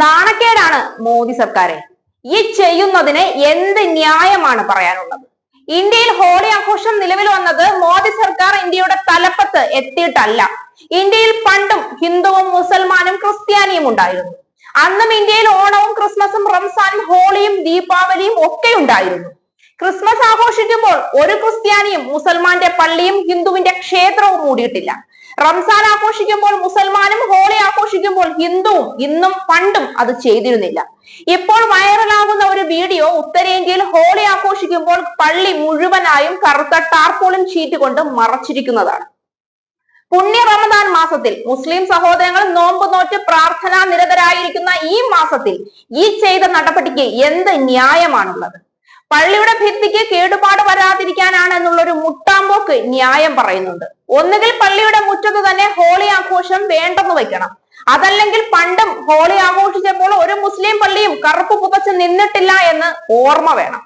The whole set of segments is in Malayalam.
നാണക്കേടാണ് മോദി സർക്കാരെ. ഈ ചെയ്യുന്നതിന് എന്ത് ന്യായമാണ് പറയാനുള്ളത്? ഇന്ത്യയിൽ ഹോളി ആഘോഷം നിലവിൽ വന്നത് മോദി സർക്കാർ ഇന്ത്യയുടെ തലപ്പത്ത് എത്തിയിട്ടല്ല. ഇന്ത്യയിൽ പണ്ടും ഹിന്ദുവും മുസൽമാനും ക്രിസ്ത്യാനിയും ഉണ്ടായിരുന്നു. അന്നും ഇന്ത്യയിൽ ഓണവും ക്രിസ്മസും റംസാനും ഹോളിയും ദീപാവലിയും ഒക്കെ ഉണ്ടായിരുന്നു. ക്രിസ്മസ് ആഘോഷിക്കുമ്പോൾ ഒരു ക്രിസ്ത്യാനിയും മുസൽമാന്റെ പള്ളിയും ഹിന്ദുവിന്റെ ക്ഷേത്രവും മൂടിയിട്ടില്ല. റംസാൻ ആഘോഷിക്കുമ്പോൾ ഹിന്ദുവും ഇന്നും പണ്ടും അത് ചെയ്തിരുന്നില്ല. ഇപ്പോൾ വൈറലാകുന്ന ഒരു വീഡിയോ ഉത്തരേന്ത്യയിൽ ഹോളി ആഘോഷിക്കുമ്പോൾ പള്ളി മുഴുവനായും കറുത്ത ടാർപോളിൻ ഷീറ്റ് കൊണ്ട് മറച്ചിരിക്കുന്നതാണ്. പുണ്യ റമദാൻ മാസത്തിൽ മുസ്ലിം സഹോദരങ്ങൾ നോമ്പ് നോറ്റ് പ്രാർത്ഥനാ നിരതരായിരിക്കുന്ന ഈ മാസത്തിൽ ഈ ചെയ്ത നടപടിക്ക് എന്ത് ന്യായമാണുള്ളത്? പള്ളിയുടെ ഭിത്തിക്ക് കേടുപാട് വരാതിരിക്കാനാണ് എന്നുള്ള ഒരു മുട്ടാമ്പോക്ക് ന്യായം പറയുന്നുണ്ട്. ഒന്നുകിൽ പള്ളിയുടെ മുറ്റത്ത് തന്നെ ഹോളി ആഘോഷം വേണ്ടെന്ന് വെക്കണം അതല്ലെങ്കിൽ പണ്ടും ഹോളി ആഘോഷിച്ചപ്പോൾ ഒരു മുസ്ലിം പള്ളിയും കറുപ്പ് പുതച്ച് നിന്നിട്ടില്ല എന്ന് ഓർമ്മ വേണം.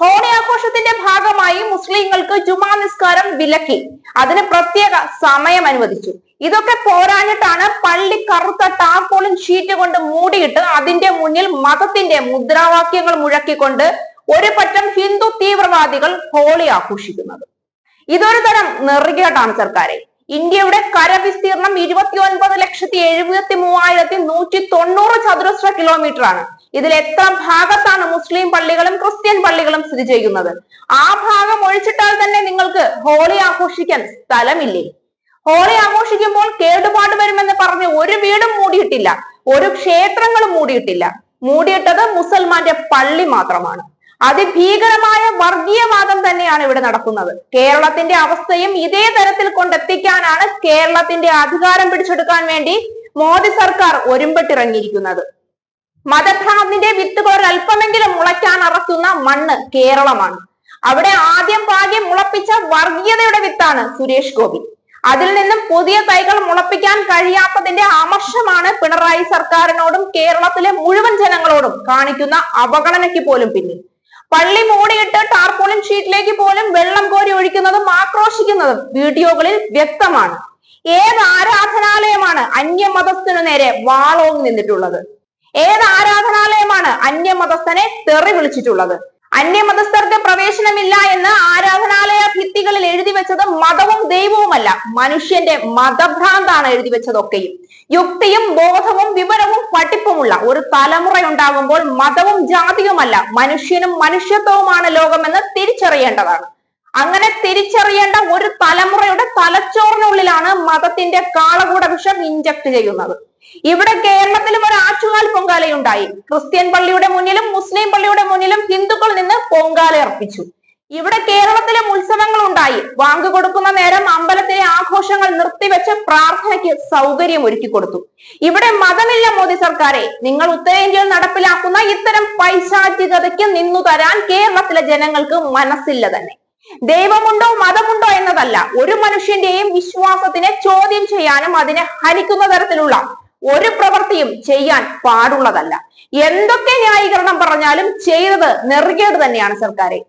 ഹോളി ആഘോഷത്തിന്റെ ഭാഗമായി മുസ്ലിങ്ങൾക്ക് ജുമാ നിസ്കാരം വിലക്കി. അതിന് പ്രത്യേക സമയം അനുവദിച്ചു. ഇതൊക്കെ പോരാഞ്ഞിട്ടാണ് പള്ളി കറുത്ത ടാർപോളിൻ ഷീറ്റ് കൊണ്ട് മൂടിയിട്ട് അതിന്റെ മുന്നിൽ മതത്തിന്റെ മുദ്രാവാക്യങ്ങൾ മുഴക്കിക്കൊണ്ട് ഒരു പറ്റം ഹിന്ദു തീവ്രവാദികൾ ഹോളി ആഘോഷിക്കുന്നത്. ഇതൊരു തരം നെറുകേട്ടാണ് സർക്കാരെ. ഇന്ത്യയുടെ കരവിസ്തീർണം ഇരുപത്തി ഒൻപത് ലക്ഷത്തി എഴുപത്തി മൂവായിരത്തി നൂറ്റി തൊണ്ണൂറ് ചതുരശ്ര കിലോമീറ്റർ ആണ് ഇതിൽ എത്ര ഭാഗത്താണ് മുസ്ലിം പള്ളികളും ക്രിസ്ത്യൻ പള്ളികളും സ്ഥിതി ചെയ്യുന്നത്? ആ ഭാഗം ഒഴിച്ചിട്ടാൽ തന്നെ നിങ്ങൾക്ക് ഹോളി ആഘോഷിക്കാൻ സ്ഥലമില്ലേ? ഹോളി ആഘോഷിക്കുമ്പോൾ കേടുപാട് വരുമെന്ന് പറഞ്ഞ് ഒരു വീടും മൂടിയിട്ടില്ല. ഒരു ക്ഷേത്രങ്ങളും മൂടിയിട്ടില്ല. മൂടിയിട്ടത് മുസൽമാന്റെ പള്ളി മാത്രമാണ്. അതിഭീകരമായ വർഗീയവാദം തന്നെയാണ് ഇവിടെ നടക്കുന്നത്. കേരളത്തിന്റെ അവസ്ഥയും ഇതേ തരത്തിൽ കൊണ്ടെത്തിക്കാനാണ് കേരളത്തിന്റെ അധികാരം പിടിച്ചെടുക്കാൻ വേണ്ടി മോദി സർക്കാർ ഒരുമ്പെട്ടിറങ്ങിയിരിക്കുന്നത്. മതഭ്രാന്തിന്റെ വിത്തുകൾ അല്പമെങ്കിലും മുളയ്ക്കാൻ അറക്കുന്ന മണ്ണ് കേരളമാണ്. അവിടെ ആദ്യം ഭാഗ്യം മുളപ്പിച്ച വർഗീയതയുടെ വിത്താണ് സുരേഷ് ഗോപി. അതിൽ നിന്നും പുതിയ തൈകൾ മുളപ്പിക്കാൻ കഴിയാത്തതിന്റെ അമർഷമാണ് പിണറായി സർക്കാരിനോടും കേരളത്തിലെ മുഴുവൻ ജനങ്ങളോടും കാണിക്കുന്ന അവഗണനയ്ക്ക് പോലും പിന്നിൽ. പള്ളി മൂടിയിട്ട് ടാർപോളിൻ ഷീറ്റിലേക്ക് പോലും വെള്ളം കോരി ഒഴിക്കുന്നതും ആക്രോശിക്കുന്നതും വീഡിയോകളിൽ വ്യക്തമാണ്. ഏത് ആരാധനാലയമാണ് അന്യമതസ്ഥനു നേരെ വാളോങ്ങി നിന്നിട്ടുള്ളത്? ഏത് ആരാധനാലയമാണ് അന്യമതസ്ഥനെ തെറി വിളിച്ചിട്ടുള്ളത്? അന്യമതസ്ഥർക്ക് പ്രവേശനമില്ല എന്ന് ആരാധനാലയ ഭിത്തികളിൽ എഴുതി വെച്ചത് മതവും ദൈവവുമല്ല മനുഷ്യന്റെ മതഭ്രാന്താണ് എഴുതി വെച്ചതൊക്കെയും. യുക്തിയും ബോധവും വിവരവും പഠിപ്പുമുള്ള ഒരു തലമുറ ഉണ്ടാകുമ്പോൾ മതവും ജാതിയുമല്ല മനുഷ്യനും മനുഷ്യത്വവുമാണ് ലോകമെന്ന് തിരിച്ചറിയേണ്ടതാണ്. അങ്ങനെ തിരിച്ചറിയേണ്ട ഒരു തലമുറയുടെ തലച്ചോറിനുള്ളിലാണ് മതത്തിന്റെ കാളകൂട വിഷം ഇഞ്ചക്ട് ചെയ്യുന്നത്. ഇവിടെ കേരളത്തിലും ഒരു ആറ്റുകാൽ പൊങ്കാലയുണ്ടായി. ക്രിസ്ത്യൻ പള്ളിയുടെ മുന്നിലും മുസ്ലിം പള്ളിയുടെ മുന്നിലും ഹിന്ദുക്കൾ നിന്ന് പൊങ്കാല അർപ്പിച്ചു. ഇവിടെ കേരളത്തിലും ഉത്സവങ്ങൾ ഉണ്ടായി വാങ്ങുകൊടുക്കുന്ന നേരം അമ്പലത്തിലെ ആഘോഷങ്ങൾ നിർത്തിവെച്ച് പ്രാർത്ഥനയ്ക്ക് സൗകര്യം ഒരുക്കി കൊടുത്തു. ഇവിടെ മതമില്ല മോദി സർക്കാരെ. നിങ്ങൾ ഉത്തരേന്ത്യയിൽ നടപ്പിലാക്കുന്ന ഇത്തരം പൈശാചികതയ്ക്ക് നിന്നു തരാൻ കേരളത്തിലെ ജനങ്ങൾക്ക് മനസ്സില്ല തന്നെ. ദൈവമുണ്ടോ മതമുണ്ടോ എന്നതല്ല. ഒരു മനുഷ്യന്റെയും വിശ്വാസത്തിനെ ചോദ്യം ചെയ്യാനും അതിനെ ഹനിക്കുന്ന തരത്തിലുള്ള ഒരു പ്രവൃത്തിയും ചെയ്യാൻ പാടുള്ളതല്ല. എന്തൊക്കെ ന്യായീകരണം പറഞ്ഞാലും ചെയ്തത് നെറുകേട് തന്നെയാണ് സർക്കാരെ.